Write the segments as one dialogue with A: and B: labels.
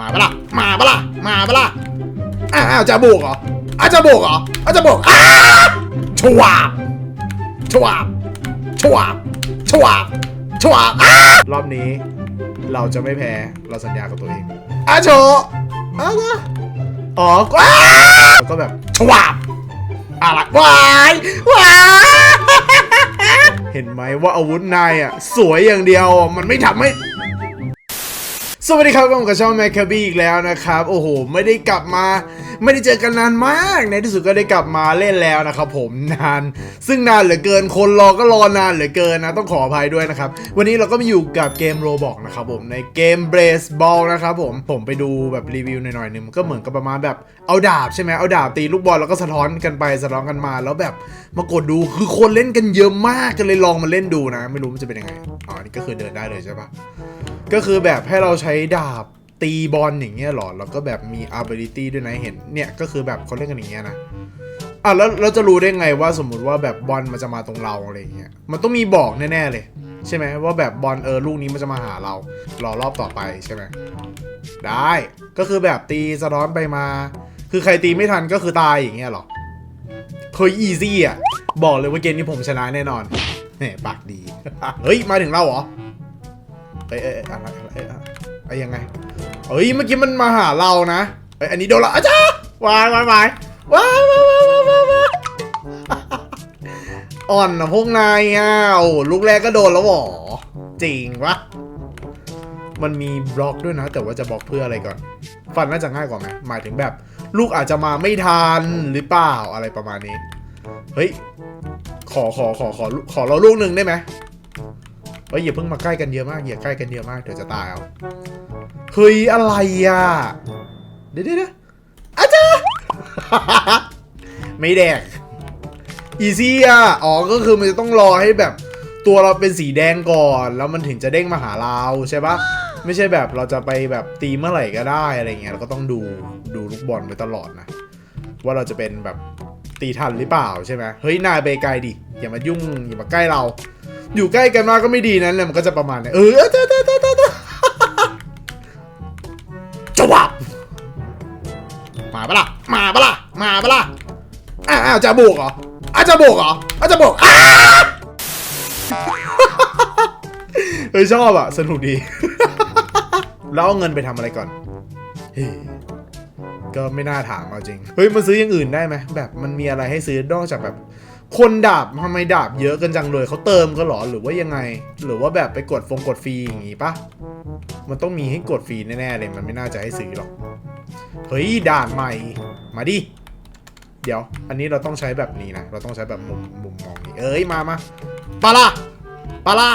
A: มาปะล่ะ มาปะล่ะ มาปะล่ะ อ้าวจะบุกเหรออาจะบุกเหรออาจะบุกอ้าชวาบชวาบชวาบชวาบชวาบอ้ารอบนี้ เราจะไม่แพ้ เราสัญญากับตัวเองอาโชอานะอ๋อก็อ้าแล้วก็แบบชวาบอะไรวายวายเห็นไหมว่าอาวุธนายอะ สวยอย่างเดียวมันไม่ทำให้ สวัสดีครับผมกับช่องแมคคาบีอีกแล้วนะครับ โอ้โห ไม่ได้กลับมา ไม่ได้เจอกันนานมาก ในที่สุดก็ได้กลับมาเล่นแล้วนะครับผมนาน ซึ่งนานเหลือเกินคนรอก็รอนานเหลือเกินนะต้องขออภัยด้วยนะครับ วันนี้เราก็มาอยู่กับเกมโรบอกนะครับผมในเกม b r a c e Ball นะครับผมผมไปดูแบบรีวิวหน่อยๆหนึงมันก็เหมือนกับประมาณแบบเอาดาบใช่ไหมเอาดาบตีลูกบอลแล้วก็สะท้อนกันไปสะท้อนกันมาแล้วแบบมากดดูคือคนเล่นกันเยอะมากก็เลยลองมาเล่นดูนะ ไม่รู้มันจะเป็นยังไงอ๋อนี่ก็คือเดินได้เลยใช่ปะ ก็คือแบบให้เราใช้ดาบตีบอลอย่างเงี้ยหรอ แล้วก็แบบมี ability ด้วยนะเห็น เนี่ยก็คือแบบเขาเล่นกันอย่างเงี้ยนะ อะแล้วเราจะรู้ได้ไงว่าสมมุติว่าแบบบอลมันจะมาตรงเราอะไรเงี้ย มันต้องมีบอกแน่ๆเลย ใช่ไหมว่าแบบบอลเออลูกนี้มันจะมาหาเรา รอรอบต่อไปใช่ไหมได้ ก็คือแบบตีสะท้อนไปมา คือใครตีไม่ทันก็คือตายอย่างเงี้ยหรอเคยอีซี่อะ บอกเลยว่าเกมนี้ผมชนะแน่นอนเนี่ยปากดี เฮ้ยมาถึงเราเหรอ เอ้ยเอ้ยอะไรอะไรเอ้ยอะไรเอ้ยยังไงเอ้ยเมื่อกี้มันมาหาเรานะเอ้ยอันนี้โดนละอาจ้าวายวายวายวายวายวายวายวายอ่อนนะพวกนายอะโอ้โหลูกแรกก็โดนแล้วหรอจริงวะมันมีบล็อกด้วยนะ แต่ว่าจะบล็อกเพื่ออะไรก่อน ฟันน่าจะง่ายกว่าไหมหมายถึงแบบ ลูกอาจจะมาไม่ทันหรือเปล่าอะไรประมาณนี้ เฮ้ย ขอขอขอขอขอเราลูกหนึ่งได้ไหม เฮ้ยอย่าเพิ่งมาใกล้กันเยอะมากอย่าใกล้กันเยอะมากเดี๋ยวจะตายเอาเฮ้ยอะไรอะเดี๋ยวเดี๋ยวอาจารย์ไม่แดกอีซี่อะอ๋อก็คือมันจะต้องรอให้แบบตัวเราเป็นสีแดงก่อน แล้วมันถึงจะเด้งมาหาเราใช่ปะไม่ใช่แบบเราจะไปแบบตีเมื่อไหร่ก็ได้อะไรเงี้ยเราก็ต้องดูดูลูกบอลไปตลอดนะ ว่าเราจะเป็นแบบตีทันหรือเปล่าใช่ไหมเฮ้ยนายไปไกลดิอย่ามายุ่งอย่ามาใกล้เรา อยู่ใกล้กันมากก็ไม่ดีนั้นแหละมันก็จะประมาณนี้เออเจ้าเจ้าเจ้าเจ้าเจ้าจวับมาปะล่ะมาปะล่ะมาปะล่ะอ้าวจะบุกเหรออาจะบุกเหรออาจะบุกอ้าเฮ้ยชอบอะ สนุกดี แล้วเอาเงินไปทำอะไรก่อนก็ไม่น่าถามเอาจริง เฮ้ย มันซื้ออย่างอื่นได้ไหม แบบมันมีอะไรให้ซื้อนอกจากแบบ คนดาบทำไมดาบเยอะกันจังเลยเขาเติมก็หรอหรือว่ายังไง หรือว่าแบบไปกดฟงกดฟรีอย่างงี้ปะมันต้องมีให้กดฟรีแน่ๆเลยมันไม่น่าจะให้ซื้อหรอกเฮ้ยด่านใหม่มาดิเดี๋ยว อันนี้เราต้องใช้แบบนี้นะ เราต้องใช้แบบมุมมุมมองนี้เอ้ยมามาปาล่าปาล่า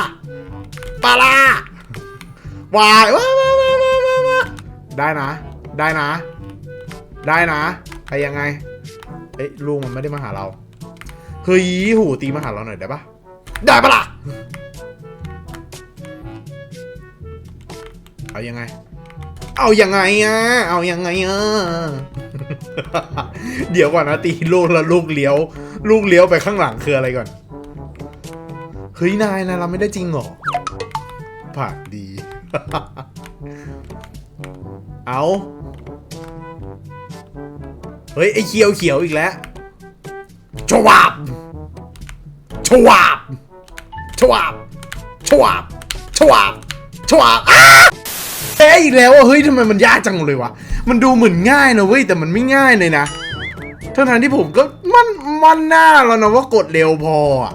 A: ปาล่าวายว้าวว้าวว้าวว้าวว้าวได้นะ ได้นะ ได้นะใครยังไงเอ้ยลุงมันไม่ได้มาหาเรา เฮ้ยหูตีมาหาเราหน่อยได้ปะได้ปะล่ะเอายังไง เอายังไงอะเอายังไงอะเดี๋ยวก่อนนะตีลูกแล้วลูกเลี้ยว ลูกเลี้ยวไปข้างหลังคืออะไรก่อนเฮ้ยนายนะเราไม่ได้จริงเหรอผ่านดี เอาเฮ้ยไอเขียวเขียวอีกแล้วชวาบ ชวาบชวาบชวาบชวาบชวาบอ้าเอ้ยอีกแล้วอะเฮ้ยทำไมมันยากจังเลยวะ มันดูเหมือนง่ายนะเว้ยแต่มันไม่ง่ายเลยนะทั้งๆที่ผมก็มันมันหน้าแล้วนะว่ากดเร็วพออะ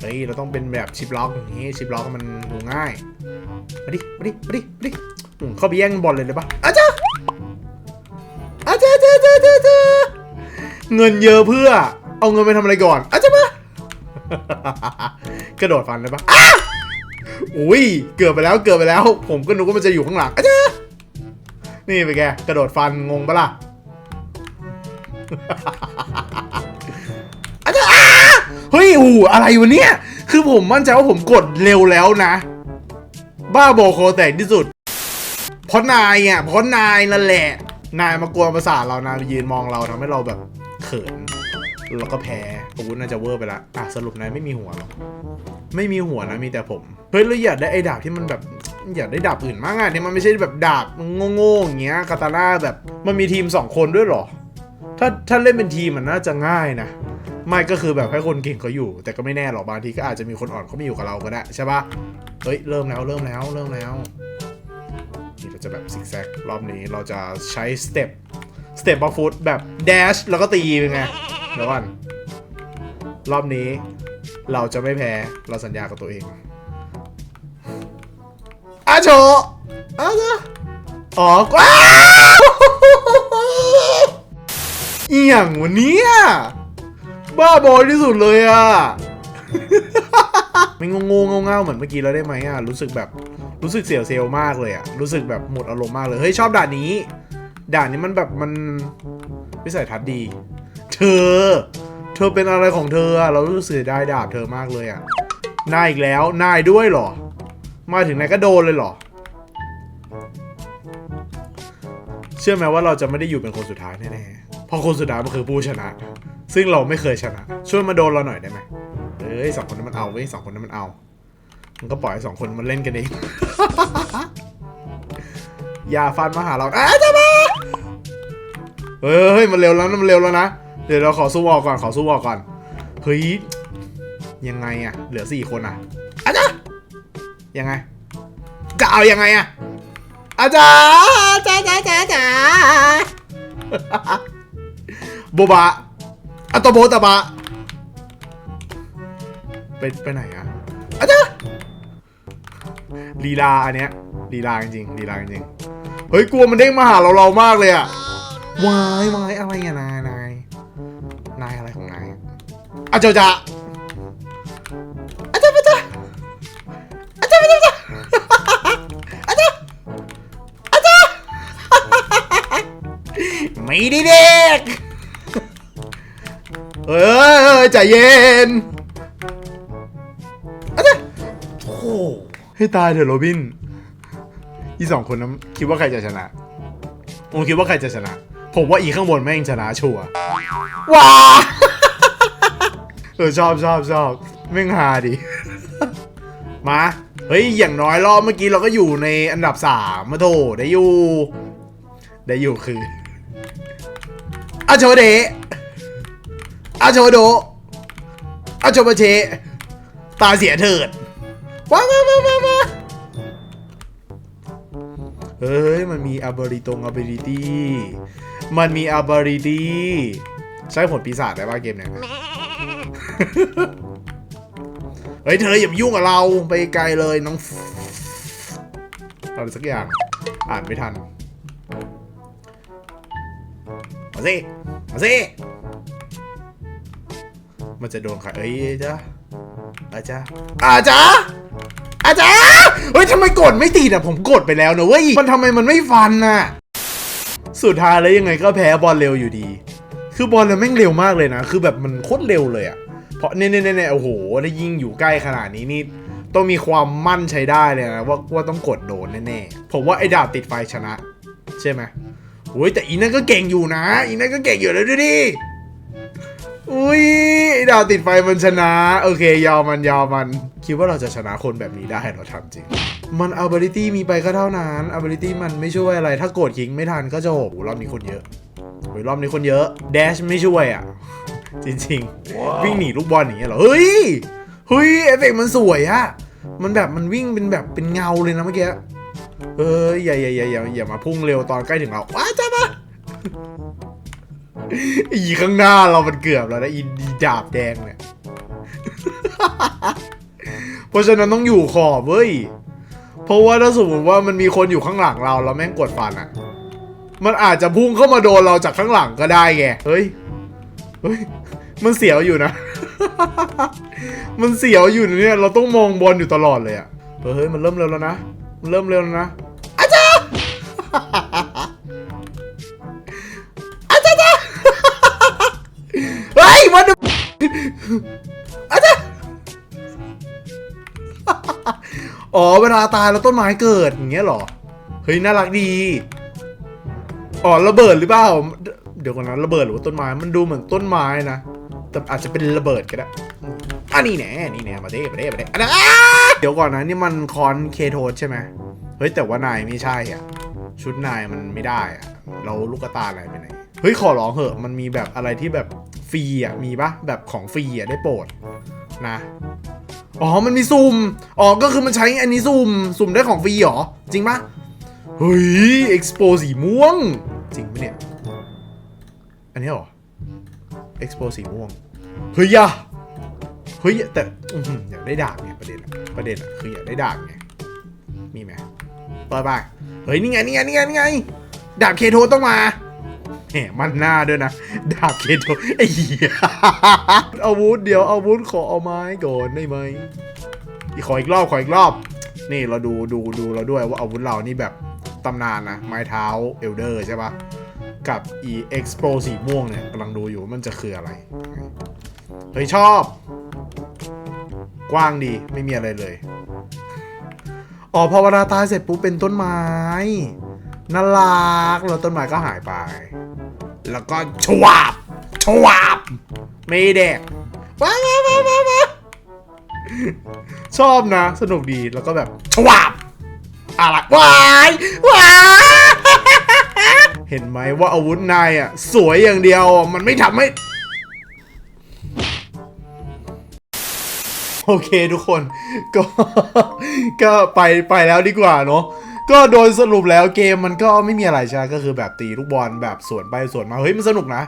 A: เฮ้ยเราต้องเป็นแบบชิปล็อกอย่างนี้ชิปล็อกมันดูง่าย มาดิ มาดิ มาดิ มาดิอืมเข้าไปแย่งบอลเลยเลยปะอาจ้าอาจ้าจ้าจ้าจาจ้าเงินเยอะเพื่อ เอาเงินไปทำอะไรก่อนอาจจะมา กระโดดฟันเลยปะอุ้ย เกือบไปแล้ว เกือบไปแล้ว ผมก็นึกว่ามันจะอยู่ข้างหลังอาจจะนี่ไปแก กระโดดฟันงงปะล่ะอาจจะเฮ้ยอูอะไรวะเนี่ย คือผมมั่นใจว่าผมกดเร็วแล้วนะ บ้าบอโคแตกที่สุด เพราะนายอะ เพราะนายนั่นแหละ นายมากวนประสาทเรานะยืนมองเราทำให้เราแบบเขิน แล้วก็แพ้อาวุธน่าจะเวอร์ไปละอะสรุปนายไม่มีหัวหรอกไม่มีหัวนะมีแต่ผมเฮ้ยเราอยากได้ไอ้ดาบที่มันแบบอยากได้ดาบอื่นมากอะเนี่ยมันไม่ใช่แบบดาบโง่ๆอย่างเงี้ยคาตาน่าแบบมันมีทีมสองคนด้วยหรอ ถ้าถ้าเล่นเป็นทีมมันน่าจะง่ายนะไม่ก็คือแบบให้คนเก่งเขาอยู่ แต่ก็ไม่แน่หรอกบางทีก็อาจจะมีคนอ่อนเขาไม่อยู่กับเราก็ได้ใช่ปะเฮ้ยเริ่มแล้วเริ่มแล้วเริ่มแล้วนี่เราจะแบบซิกแซกรอบนี้เราจะใช้สเต็ปสเต็ปบอฟุตแบบแดชแล้วก็ตีเป็นไง เดี๋ยวก่อนรอบนี้ เราจะไม่แพ้ เราสัญญากับตัวเองอาโชอาโชอ๋อกว้าวอียังวันนี้บ้าบอที่สุดเลยอะไม่งงงเงาเหมือนเมื่อกี้แล้วได้ไหมอะรู้สึกแบบรู้สึกเสียวเซลลมากเลยอะรู้สึกแบบหมดอารมณ์มากเลยเฮ้ยชอบด่านนี้ ด่านนี้มันแบบมันวิสัยทัศน์ดี เธอ เธอเป็นอะไรของเธออะเรารู้สึกเสียดายดาบเธอมากเลยอะนายอีกแล้ว นายด้วยเหรอ มาถึงนายก็โดนเลยเหรอ เชื่อไหมว่าเราจะไม่ได้อยู่เป็นคนสุดท้ายแน่ๆเพราะคนสุดท้ายมันคือผู้ชนะ ซึ่งเราไม่เคยชนะ ช่วยมาโดนเราหน่อยได้ไหมเอ้ยสองคนนั้นมันเอาเว้ยสองคนนั้นมันเอา มันก็ปล่อยสองคนมันเล่นกันเอง อย่าฟันมาหาเราอ้าจะมาเฮ้ยเฮ้ยมันเร็วแล้วนะมันเร็วแล้วนะ เดี๋ยวเราขอสู้ออกก่อนขอสู้ออกก่อนเฮ้ยยังไงอะเหลือสี่คนอะอาจารย์ยังไงจะเอายังไงอะอาจารย์จ้าจ้าจ้าจ้าโบบะอัตโบตบะไปไปไหนอะอาจารย์ลีลาอันเนี้ยลีลาจริงลีลาจริงเฮ้ยกลัวมันเด้งมาหาเราเรามากเลยอะวายวายอะไรอะนายนาย นายอะไรของนายอาจารย์จ้าอาจารย์อาจารย์อาจารย์อาจารย์อาจารย์อาจารย์อาจารย์ไม่ได้เด็กเออใจเย็นอาจารย์โอ้โหให้ตายเถอะโรบินอีสองคนนั้นคิดว่าใครจะชนะผมคิดว่าใครจะชนะ ผมว่าอีข้างบนแม่งชนะชัวร์ว้าเออชอบชอบชอบแม่งฮาดิ มาเฮ้ยอย่างน้อยรอบเมื่อกี้เราก็อยู่ในอันดับสามมาโถได้อยู่ได้อยู่คืออาโชเดะอาโชโดอาโชมาเชตาเสียเถิดว้าวว้าวว้าวว้าวว้าวเฮ้ยมันมี ability ตรง ability มันมี ability ใช้ผลปีศาจได้ป่ะเกมเนี่ย เฮ้ย เธออย่ามายุ่งกับเราไปไกลเลยน้องอะไรสักอย่าง อ่านไม่ทัน มาสิ มาสิ มันจะโดนใครเอ้ยจ้าอาจ้าอาจ้าอาจ้าเฮ้ยทำไมกดไม่ติดอะผมกดไปแล้วนะเว้ย มันทำไมมันไม่ฟันน่ะ สุดท้ายแล้วยังไงก็แพ้บอลเร็วอยู่ดี คือบอลเนี่ยแม่งเร็วมากเลยนะ คือแบบมันโคตรเร็วเลยอะเพราะเน่เน่เน่โอ้โหได้ยิงอยู่ใกล้ขนาดนี้นี่ต้องมีความมั่นใช้ได้เลยนะว่าว่าต้องกดโดนแน่ๆ ผมว่าไอ้ดาบติดไฟชนะ ใช่ไหมโอ้ยแต่อีนั่นก็เก่งอยู่นะ อีนั่นก็เก่งอยู่แล้วดูดิ อุ้ยดาวติดไฟมันชนะ โอเคยอมมันยอมมัน คิดว่าเราจะชนะคนแบบนี้ได้เหรอทำจริง มัน ability มีไปก็เท่านั้น ability มันไม่ช่วยอะไร ถ้ากดคิงไม่ทันก็จบโอ้รอบนี้คนเยอะโอ้ยรอบนี้คนเยอะ dash ไม่ช่วยอะ จริงๆ วิ่งหนีลูกบอลอย่างเงี้ยเหรอ เฮ้ย เฮ้ยเอฟเฟกต์มันสวยอะมันแบบมันวิ่งเป็นแบบเป็นเงาเลยนะเมื่อกี้เอ้ยอย่าอย่าอย่าอย่าอย่ามาพุ่งเร็วตอนใกล้ถึงเราว้าจ้ามา อีข้างหน้าเรามันเกือบแล้วนะอีดีดาบแดงเนี่ย เพราะฉะนั้นต้องอยู่ขอบเว้ย เพราะว่าถ้าสมมติว่ามันมีคนอยู่ข้างหลังเราแล้วแม่งกดฟันอะ มันอาจจะพุ่งเข้ามาโดนเราจากข้างหลังก็ได้ไง เฮ้ย เฮ้ย มันเสียวอยู่นะ มันเสียวอยู่เนี่ย เราต้องมองบอลอยู่ตลอดเลยอะ เฮ้ย มันเริ่มเร็วแล้วนะ มันเริ่มเร็วแล้วนะ อาจารย์อ๋อเวลาตายแล้วต้นไม้เกิดอย่างเงี้ยเหรอ เฮ้ยน่ารักดี อ๋อระเบิดหรือเปล่า เดี๋ยวก่อนนะระเบิดหรือว่าต้นไม้ มันดูเหมือนต้นไม้นะ แต่อาจจะเป็นระเบิดก็ได้อะนี่แน่นี่แน่มาเด้มาเด้มาเด้อันนั้นเดี๋ยวก่อนนะนี่มันคอนเคโทสใช่ไหมเฮ้ยแต่ว่านายไม่ใช่อะ ชุดนายมันไม่ได้อะเราลูกตาอะไรไปไหนเฮ้ยขอร้องเหอะมันมีแบบอะไรที่แบบฟรีอะมีปะแบบของฟรีอะได้โปรดนะอ๋อมันมีซุ่มอ๋อก็คือมันใช้อันนี้ซุ่มซุ่มได้ของฟรีเหรอจริงปะเฮ้ยเอ็กซ์โปสีม่วง จริงปะเนี่ย อันนี้เหรอเอ็กซ์โปสีม่วงเฮ้ยอะเฮ้ยแต่อยากได้ดาบไงประเด็นประเด็นอะคืออยากได้ดาบไงมีไหม ต่อยไปเฮ้ยนี่ไงนี่ไงนี่ไงนี่ไง ดาบเคโทต้องมาแหมมันหน้าด้วยนะ ดาบเคโทไอ้เหี้ยอาวุธเดี๋ยวอาวุธขอเอาไม้ก่อนได้ไหมขออีกรอบขออีกรอบ นี่เราดูดูดูเราด้วยว่าอาวุธเรานี่แบบตำนานนะ ไม้เท้าเอลเดอร์ใช่ปะกับ e x p o สีม่วงเนี่ยกำลังดูอยู่ว่ามันจะคืออะไร เฮ้ยชอบ กว้างดีไม่มีอะไรเลย อ๋อพอเวลาตายเสร็จปุ๊บเป็นต้นไม้น่ารักแล้วต้นไม้ก็หายไป แล้วก็ชวาบชวาบไม่แดกว้าวว้าวว้าวชอบนะ สนุกดีแล้วก็แบบชวาบอะไรว้ายว้ายเห็นไหมว่าอาวุธนายอะ สวยอย่างเดียวมันไม่ทำให้ โอเคทุกคน ก็ก็ไปไปแล้วดีกว่าเนาะก็โดยสรุปแล้วเกมมันก็ไม่มีอะไรใช่ไหมก็คือแบบตีลูกบอลแบบสวนไปสวนมาเฮ้ยมันสนุกนะ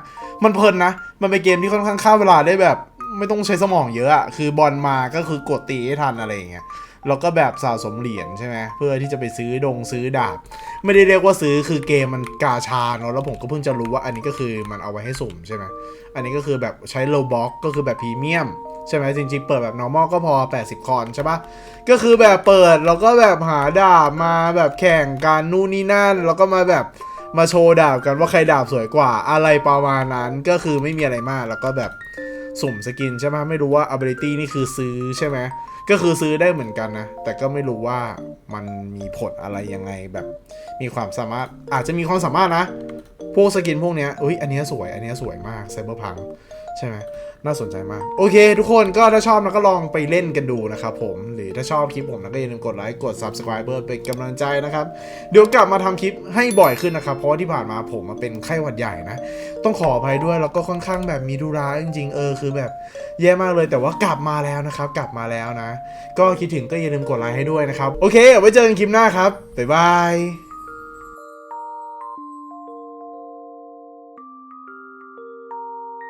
A: มันเพลินนะ มันเป็นเกมที่ค่อนข้างฆ่าเวลาได้แบบไม่ต้องใช้สมองเยอะอะคือบอลมาก็คือกดตีให้ทันอะไรอย่างเงี้ยแล้วก็แบบสะสมเหรียญใช่ไหมเพื่อที่จะไปซื้อดงซื้อดาบ ไม่ได้เรียกว่าซื้อคือเกมมันกาชาเนาะแล้วผมก็เพิ่งจะรู้ว่าอันนี้ก็คือมันเอาไว้ให้สุ่มใช่ไหมอันนี้ก็คือแบบใช้โลบ็อกก็คือแบบพรีเมียม ใช่ไหมจริงๆ เปิดแบบ normal ก็พอ 80 คอนใช่ปะก็คือแบบเปิดแล้วก็แบบหาดาบมาแบบแข่งกันนู่นนี่นั่น แล้วก็มาแบบมาโชว์ดาบกันว่าใครดาบสวยกว่าอะไรประมาณนั้นก็คือไม่มีอะไรมากแล้วก็แบบสุ่มสกินใช่ไหมไม่รู้ว่า ability นี่คือซื้อใช่ไหมก็คือซื้อได้เหมือนกันนะ แต่ก็ไม่รู้ว่ามันมีผลอะไรยังไงแบบมีความสามารถอาจจะมีความสามารถนะ พวกสกินพวกเนี้ยอุ้ยอันนี้สวยอันนี้สวยมากไซเบอร์พังใช่ไหม น่าสนใจมาก โอเค ทุกคนก็ถ้าชอบนะก็ลองไปเล่นกันดูนะครับผม หรือถ้าชอบคลิปผมนะก็อย่าลืมกดไลค์ กด subscribe เพื่อเป็นกำลังใจนะครับ เดี๋ยวกลับมาทำคลิปให้บ่อยขึ้นนะครับ เพราะที่ผ่านมาผมมาเป็นไข้หวัดใหญ่นะ ต้องขออภัยด้วยแล้วก็ค่อนข้างแบบมีธุระจริงๆ เออคือแบบแย่มากเลยแต่ว่ากลับมาแล้วนะครับ กลับมาแล้วนะ ก็คิดถึงก็อย่าลืมกดไลค์ให้ด้วยนะครับ โอเค ไว้เจอกันคลิปหน้าครับ บ๊ายบาย